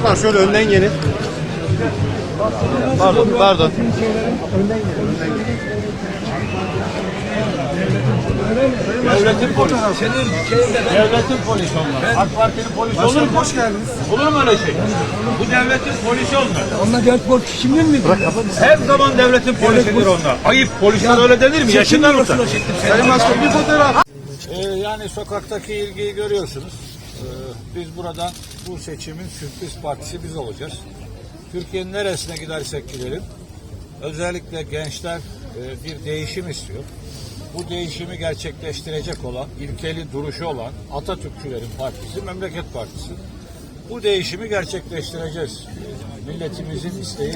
Çocuklar şöyle önden gelin. Pardon, pardon. Devletin polisi. Senin şeyinde devletin polisi onlar. AK Parti'nin polisi olur mu? Hoş geldiniz. Olur mu öyle şey? Bu devletin polisi onlar. Onlar devlet polisi kimin mi? Her zaman devletin polisidir onlar. Ayıp polisler öyle denir mi? Yaşından utan. Sayın Başkan bir fotoğraf. Ee, yani sokaktaki ilgiyi görüyorsunuz. Ee, biz buradan bu seçimin sürpriz partisi biz olacağız. Türkiye'nin neresine gidersek gidelim. Özellikle gençler e, bir değişim istiyor. Bu değişimi gerçekleştirecek olan, ilkeli duruşu olan Atatürkçülerin partisi, Memleket Partisi. Bu değişimi gerçekleştireceğiz. Ee, Milletimizin isteği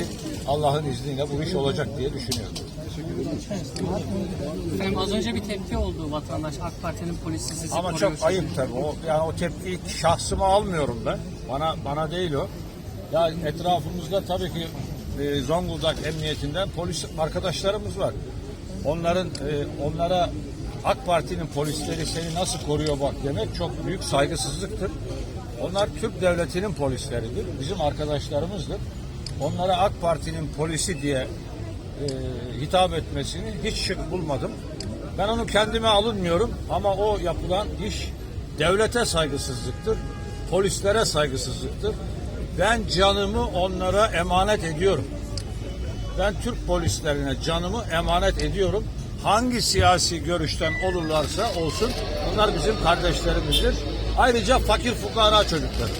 Allah'ın izniyle bu iş olacak diye düşünüyorum. Efendim az önce bir tepki oldu vatandaş AK Parti'nin polisi sizi Ama çok ayıp tabii. O, yani o tepkiyi şahsıma almıyorum ben. Bana bana değil o. Ya etrafımızda tabii ki e, Zonguldak Emniyetinden polis arkadaşlarımız var. Onların e, onlara AK Parti'nin polisleri seni nasıl koruyor bak demek çok büyük saygısızlıktır. Onlar Türk devletinin polisleridir. Bizim arkadaşlarımızdır. Onlara AK Parti'nin polisi diye e, hitap etmesini hiç şık bulmadım. Ben onu kendime alınmıyorum ama o yapılan iş devlete saygısızlıktır, polislere saygısızlıktır. Ben canımı onlara emanet ediyorum. Ben Türk polislerine canımı emanet ediyorum. Hangi siyasi görüşten olurlarsa olsun bunlar bizim kardeşlerimizdir. Ayrıca fakir fukara çocukları.